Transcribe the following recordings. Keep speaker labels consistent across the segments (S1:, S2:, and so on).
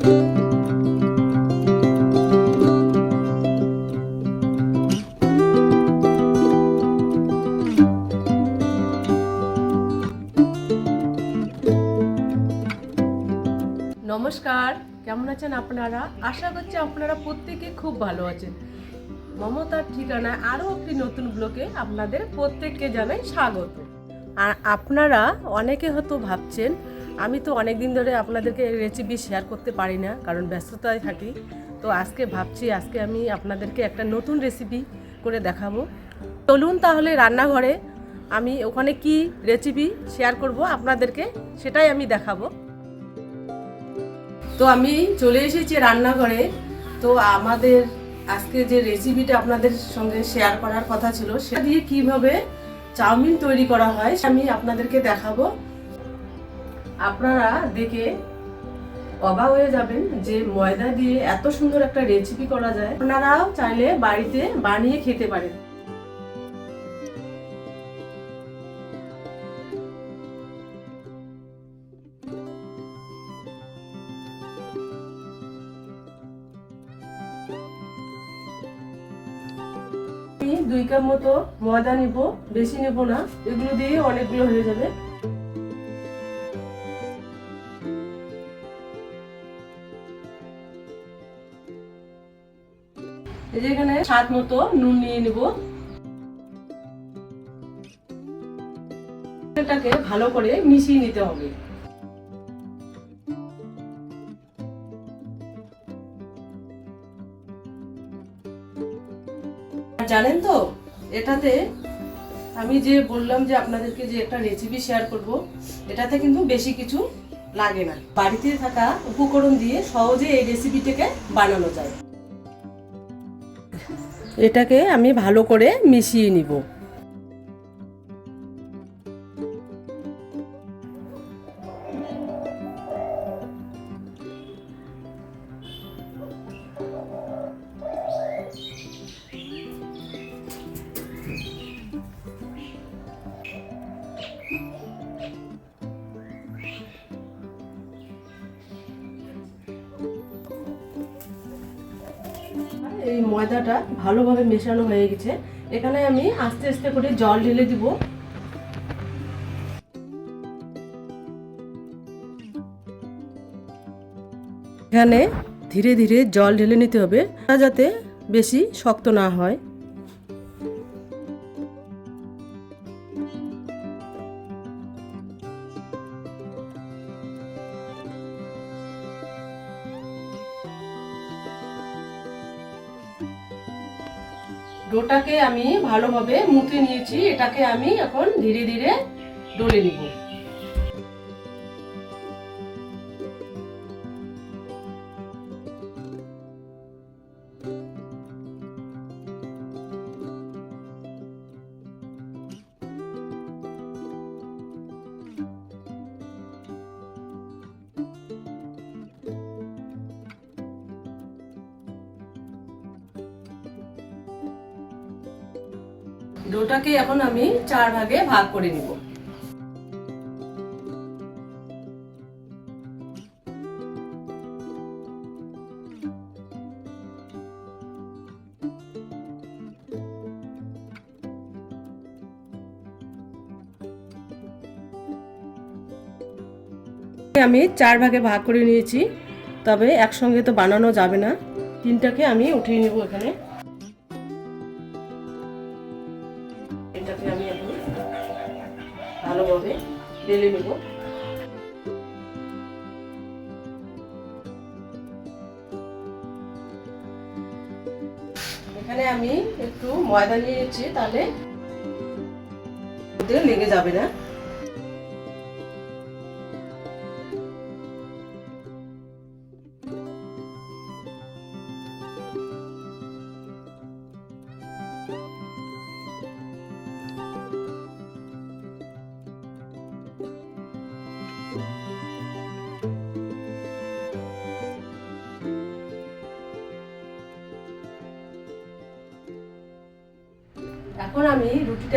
S1: নমস্কার, কেমন আছেন আপনারা? আশা করছি আপনারা প্রত্যেকে খুব ভালো আছেন। মমতার ঠিকানায় আরও একটি নতুন ব্লকে আপনাদের প্রত্যেককে জানাই স্বাগত। আর আপনারা অনেকে হয়তো ভাবছেন আমি তো অনেক দিন ধরে আপনাদেরকে রেসিপি শেয়ার করতে পারি না, কারণ ব্যস্ততায় থাকি। তো আজকে ভাবছি, আজকে আমি আপনাদেরকে একটা নতুন রেসিপি করে দেখাবো। চলুন তাহলে রান্নাঘরে আমি ওখানে কি রেসিপি শেয়ার করব আপনাদেরকে সেটাই আমি দেখাবো। তো আমি চলে এসেছি রান্নাঘরে। তো আমাদের আজকে যে রেসিপিটা আপনাদের সঙ্গে শেয়ার করার কথা ছিল, সেটা দিয়ে কীভাবে চাউমিন তৈরি করা হয় আমি আপনাদেরকে দেখাবো। আপনারা দেখে অবাক হয়ে যাবেন যে ময়দা দিয়ে এত সুন্দর একটা রেসিপি করা যায়। আপনারাও চাইলে বাড়িতে বানিয়ে খেতে পারেন। দুই কাপ মতো ময়দা নিব, বেশি নেব না, এগুলো দিয়ে অনেকগুলো হয়ে যাবে। স্বাদ মতো নুন নিয়ে নিব। এটাকে ভালো করে মিশিয়ে নিতে হবে। জানেন তো, এটাতে আমি যে বললাম যে আপনাদেরকে যে একটা রেসিপি শেয়ার করব, এটাতে কিন্তু বেশি কিছু লাগে না। বাড়িতে থাকা উপকরণ দিয়ে সহজে এই রেসিপিটাকে বানানো যায়। এটাকে আমি ভালো করে মিশিয়ে নিব। ময়দাটা ভালোভাবে মেশানো হয়ে গেছে। এখানে আমি আস্তে আস্তে করে জল ঢেলে দিব। এখানে ধীরে ধীরে জল ঢেলে নিতে হবে, যাতে বেশি শক্ত না হয়। আমি ভালোভাবে মুতে নিয়েছি এটাকে আমি এখন ধীরে ধীরে ডলে নিব। ডোটাকে এখন আমি চার ভাগে ভাগ করে নিব। আমি চার ভাগে ভাগ করে নিয়েছি, তবে একসঙ্গে তো বানানো যাবে না। তিনটাকে আমি উঠিয়ে নেব এখানে। ঢেলে নেব। এখানে আমি একটু ময়দা নিয়েছি তাহলে লেগে যাবে না।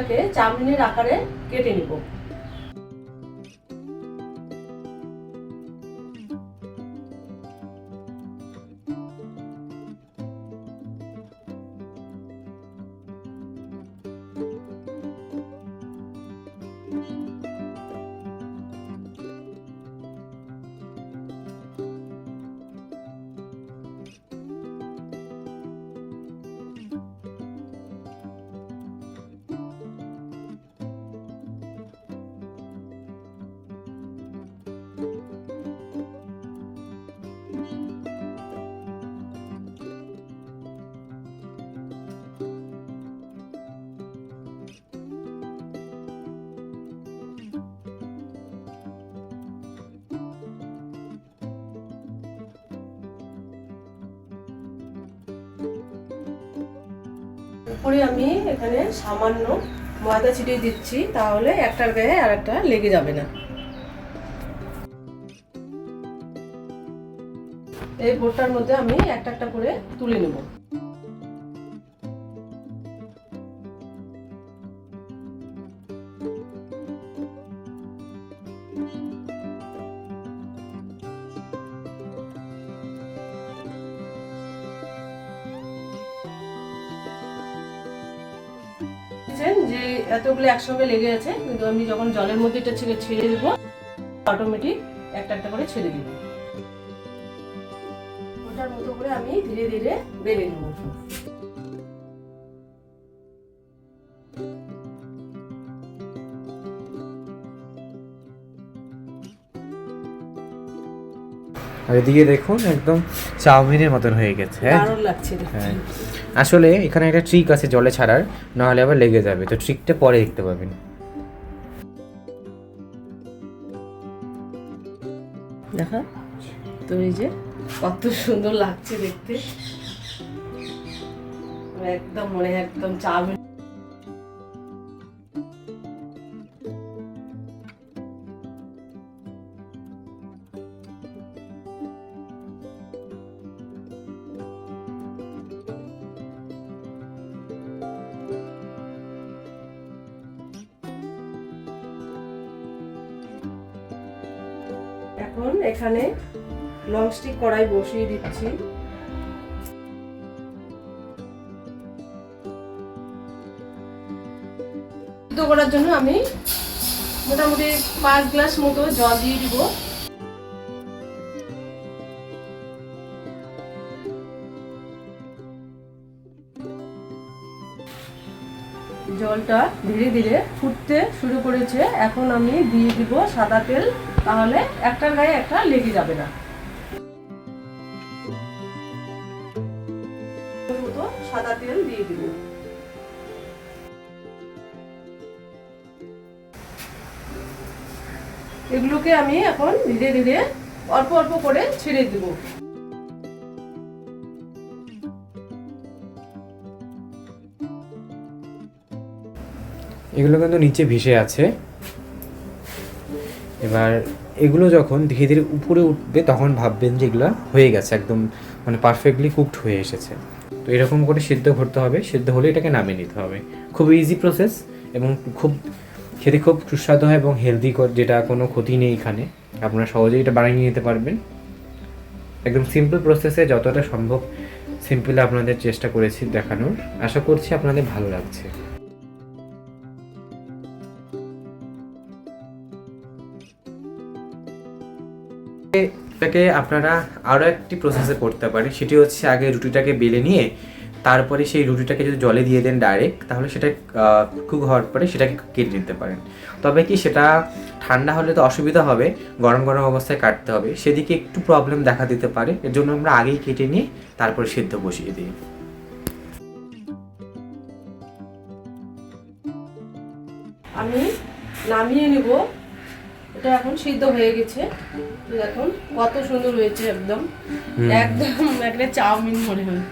S1: রুটিটাকে চাউমিনের আকারে কেটে নিব। উপরে আমি এখানে সামান্য ময়দা ছিটিয়ে দিচ্ছি, তাহলে একটার গায়ে আর একটা লেগে যাবে না। এই বোটটার মধ্যে আমি একটা একটা করে তুলে নেব। এতগুলো একসঙ্গে লেগে আছে, কিন্তু আমি যখন জলের মধ্যে এটা ছেড়ে ছেড়ে দেবো অটোমেটিক একটা একটা করে ছেড়ে দিব। ওটার মতো করে আমি ধীরে ধীরে বেড়ে নেব।
S2: আর এদিকে দেখুন একদম চাউমিনের মতন হয়ে গেছে হ্যাঁ। হ্যাঁ। আসলে এখানে একটা ট্রিক আছে জলে ছাড়ার নাহলে আবার লেগে যাবে। তো ট্রিকটা পরে দেখতে পাবেন।
S1: দেখা তো এই যে কত সুন্দর লাগছে দেখতে। একদম মনে একদম চাউমিন এখন এখানে ননস্টিক কড়াই বসিয়ে দিচ্ছি। সিদ্ধ করার জন্য আমি মোটামুটি পাঁচ গ্লাস মতো জল দিয়ে দিব। জলটা ধীরে ধীরে ফুটতে শুরু করেছে। এখন আমি দিয়ে দিব সাদা তেল। তাহলে একটার গায়ে একটা লেগে যাবে না। সাদা তেল দিয়ে দিব। এগুলোকে আমি এখন ধীরে ধীরে অল্প অল্প করে ছেড়ে দিব।
S2: এগুলো কিন্তু নিচে ভেসে আছে। এবার এগুলো যখন ধীরে ধীরে উপরে উঠবে, তখন ভাববেন যে এগুলো হয়ে গেছে, একদম মানে পারফেক্টলি কুকড হয়ে এসেছে। তো এরকম করে সিদ্ধ করতে হবে, সিদ্ধ হলে এটাকে নামিয়ে নিতে হবে। খুব ইজি প্রসেস এবং খুব, খেতে খুব সুস্বাদু হয় এবং হেলদি যেটা কোনো ক্ষতি নেই এখানে। আপনারা সহজেই এটা বানিয়ে নিতে পারবেন। একদম সিম্পল প্রসেসে যতটা সম্ভব সিম্পল আপনাদের চেষ্টা করেছি দেখানোর। আশা করছি আপনাদের ভালো লাগছে। এটাকে আপনারা আরও একটি প্রসেসে করতে পারেন। সেটি হচ্ছে আগে রুটিটাকে বেলে নিয়ে তারপরে সেই রুটিটাকে যদি জলে দিয়ে দেন ডাইরেক্ট তাহলে সেটা কুক হওয়ার পরে সেটাকে কেটে নিতে পারেন। তবে কি সেটা ঠান্ডা হলে তো অসুবিধা হবে, গরম গরম অবস্থায় কাটতে হবে। সেদিকে একটু প্রবলেম দেখা দিতে পারে। এর জন্য আমরা আগেই কেটে নিয়ে তারপরে সিদ্ধ বসিয়ে দিই।
S1: আমি নামিয়ে নিব। এটা এখন সিদ্ধ হয়ে গেছে। দেখুন কত সুন্দর হয়েছে একদম। একদম একটা চাউমিন মনে হয়।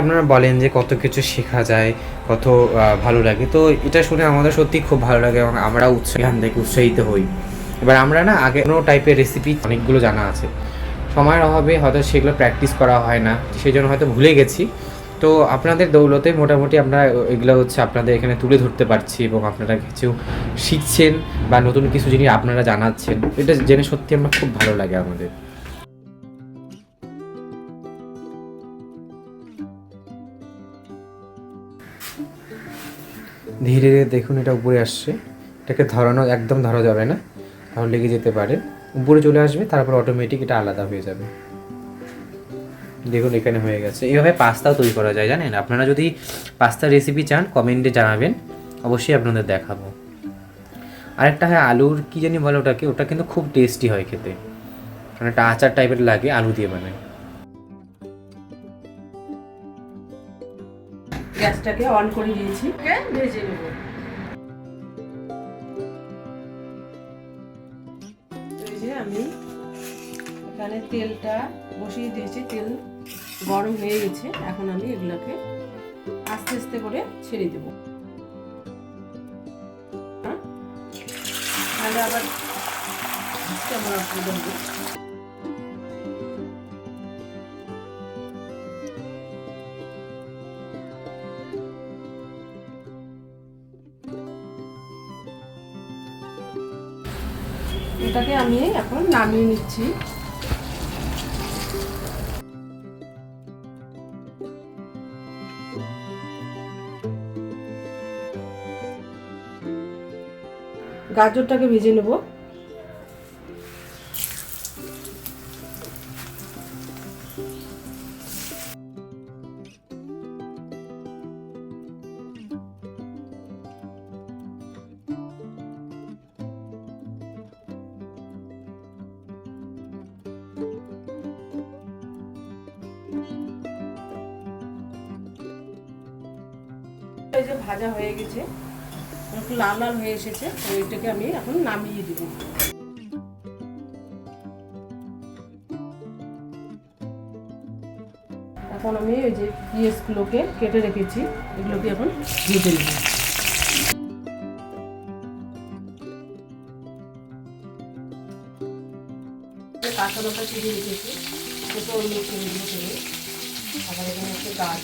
S2: আপনারা বলেন যে কত কিছু শেখা যায় কত ভালো লাগে। তো এটা শুনে আমাদের সত্যি খুব ভালো লাগে এবং আমরা উৎসাহ থেকে উৎসাহিত হই। এবার আমরা না আগে কোনো টাইপের রেসিপি অনেকগুলো জানা আছে। সময়ের অভাবে হয়তো সেগুলো প্র্যাকটিস করা হয় না সেই জন্য হয়তো ভুলে গেছি। তো আপনাদের দৌলতে মোটামুটি আমরা এগুলো হচ্ছে আপনাদের এখানে তুলে ধরতে পারছি এবং আপনারা কিছু শিখছেন বা নতুন কিছু জিনিস আপনারা জানাচ্ছেন, এটা জেনে সত্যি আমার খুব ভালো লাগে আমাদের। ধীরে ধীরে দেখুন এটা উপরে আসছে। এটাকে ধরানো একদম ধরা যাবে না, তাহলে লেগে যেতে পারে। উপরে চলে আসবে, তারপর অটোমেটিক এটা আলাদা হয়ে যাবে। দেখুন এখানে হয়ে গেছে। এইভাবে পাস্তাও তৈরি করা যায় জানেন? আপনারা যদি পাস্তার রেসিপি চান কমেন্টে জানাবেন। অবশ্যই আপনাদের দেখাবো। আরেকটা হয় আলুর কি জানি বলে ওটাকে? ওটা কিন্তু খুব টেস্টি হয় খেতে। মানে একটা আচার টাইপের লাগে আলু দিয়ে বানায়।
S1: গ্যাসটাকে অন করে দিয়েছি। ভেজে নেব। আমি এখানে তেলটা বসিয়ে দিয়েছি তেল গরম হয়ে গেছে, এখন আমি এগুলোকে আস্তে আস্তে করে ছেড়ে দেবো। হ্যাঁ? তাহলে আবার কেমন অসুবিধা হবে এটাকে আমি এখন নামিয়ে নিচ্ছি। গাজরটাকে ভেজে নেব। এসেছে, তো এটাকে আমি এখন নামিয়ে দিব। এখন আমি ওই যে পিঁয়াজগুলোকে কেটে রেখেছি, এগুলোকে এখন ভেজে নেব। কাঁচা লঙ্কা চিড়ে রেখেছি সেটা অন্য আবার এখানে হচ্ছে গাছ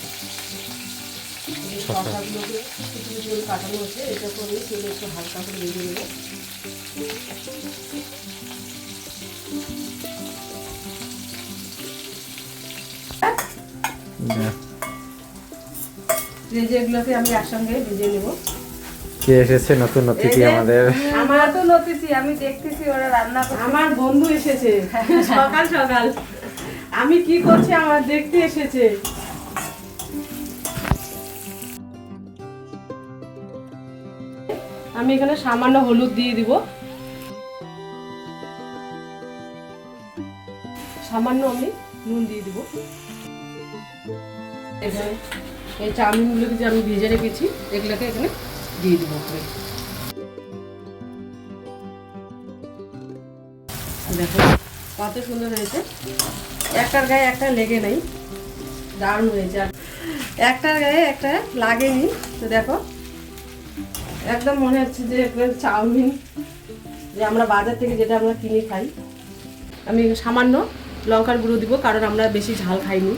S1: এই শসাগুলোকে কিছু কিছু কাটানো হচ্ছে এটা করে তেলে একটু হালকা করে ভেজে নেব ভেজে আমি একসঙ্গে ভেজে নেব।
S2: কে এসেছে? নতুন অতিথি আমাদের।
S3: আমার তো নতিছি আমি দেখতেছি ওরা রান্না করছে।
S1: আমার বন্ধু এসেছে। সকাল সকাল। আমি কি করছি? আমার দেখতে এসেছে। আমি এখানে সামান্য হলুদ দিয়ে দিব। সামান্য আমি নুন দিয়ে দিব। এখানে এই চাউমিনগুলোকে যে আমি ভেজে রেখেছি, এগুলোকে এখানে দিয়ে দিব দেখো কত সুন্দর হয়েছে। একটার গায়ে একটা লেগে নেই, দারুণ হয়েছে। আর একটার গায়ে একটা লাগেনি। তো দেখো একদম মনে হচ্ছে যে চাউমিন, যে আমরা বাজার থেকে যেটা আমরা কিনে খাই। আমি সামান্য লঙ্কার গুঁড়ো দিব, কারণ আমরা বেশি ঝাল খাইনি।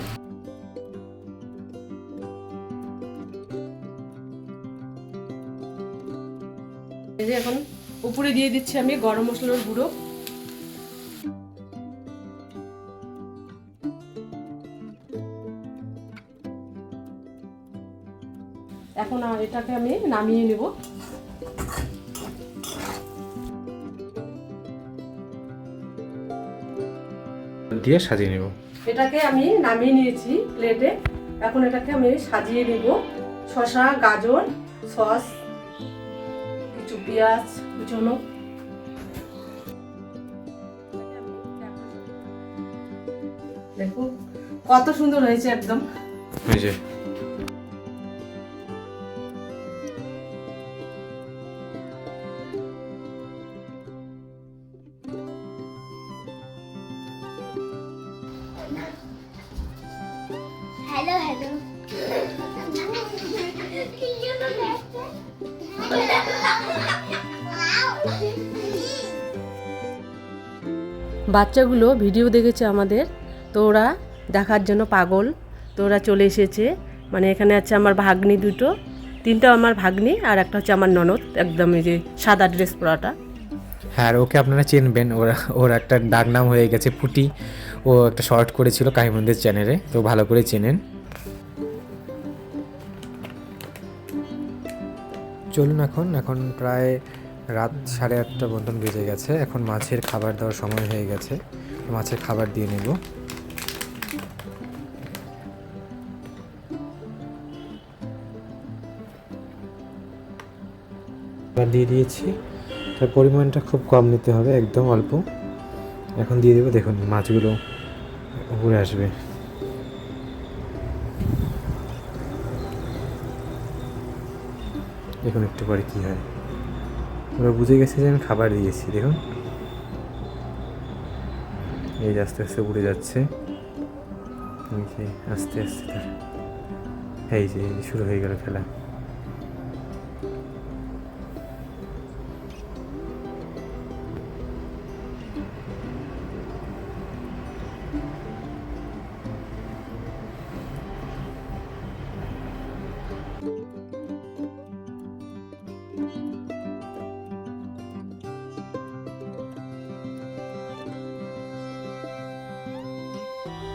S1: এখন উপরে দিয়ে দিচ্ছি আমি গরম মশলার গুঁড়ো। এখন এটাকে আমি নামিয়ে নেব।
S2: দিয়ে সাজিয়ে নেব।
S1: এটাকে আমি নামিয়ে নিয়েছি প্লেটে। এখন এটাকে আমি সাজিয়ে নেব। শসা গাজর সস কিছু পেঁয়াজ কুচনো দেখুন কত সুন্দর হয়েছে একদম।
S2: এই যে।
S1: বাচ্চাগুলো ভিডিও দেখেছে আমাদের, তো ওরা দেখার জন্য পাগল। তো ওরা চলে এসেছে। মানে এখানে আছে আমার ভাগ্নি দুটো, তিনটা আমার ভাগ্নি আর একটা হচ্ছে আমার ননদ, একদম এই যে সাদা ড্রেস পরাটা।
S2: হ্যাঁ ওকে আপনারা চিনবেন, ওরা, ওর একটা ডাক নাম হয়ে গেছে পুটি। ও একটা শর্ট করেছিল কাহিমন্দির চ্যানেলে তো ভালো করে চেনেন। চলুন এখন এখন প্রায় রাত সাড়ে আটটা মতন বেজে গেছে। এখন মাছের খাবার দেওয়ার সময় হয়ে গেছে। মাছের খাবার দিয়ে নেব। দিয়ে দিয়েছি। তার পরিমাণটা খুব কম নিতে হবে, একদম অল্প। এখন দিয়ে দেবো, দেখুন, মাছগুলো উপরে আসবে। দেখুন একটু পরে কী হয়। ওরা বুঝে গেছে যে আমি খাবার দিয়েছি, দেখুন। এই আস্তে আস্তে উড়ে যাচ্ছে। আস্তে আস্তে এই যে শুরু হয়ে গেল খেলা।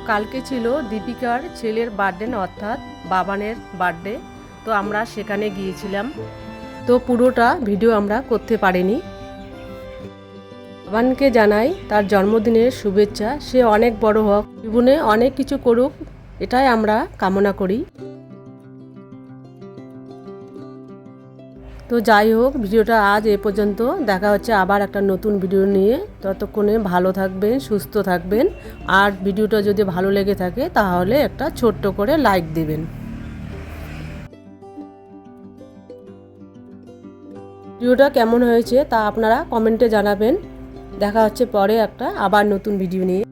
S1: কালকে ছিল দীপিকার ছেলের বার্থডে অর্থাৎ বাবানের বার্থডে তো আমরা সেখানে গিয়েছিলাম। তো পুরোটা ভিডিও আমরা করতে পারিনি। বাবানকে জানাই তার জন্মদিনের শুভেচ্ছা। সে অনেক বড় হোক, জীবনে অনেক কিছু করুক, এটাই আমরা কামনা করি। তো যাই হোক, ভিডিওটা আজ এ পর্যন্ত। দেখা হচ্ছে আবার একটা নতুন ভিডিও নিয়ে। ততক্ষণে ভালো থাকবেন, সুস্থ থাকবেন। আর ভিডিওটা যদি ভালো লেগে থাকে, তাহলে একটা ছোট্ট করে লাইক দেবেন। ভিডিওটা কেমন হয়েছে তা আপনারা কমেন্টে জানাবেন। দেখা হচ্ছে পরে একটা আবার নতুন ভিডিও নিয়ে।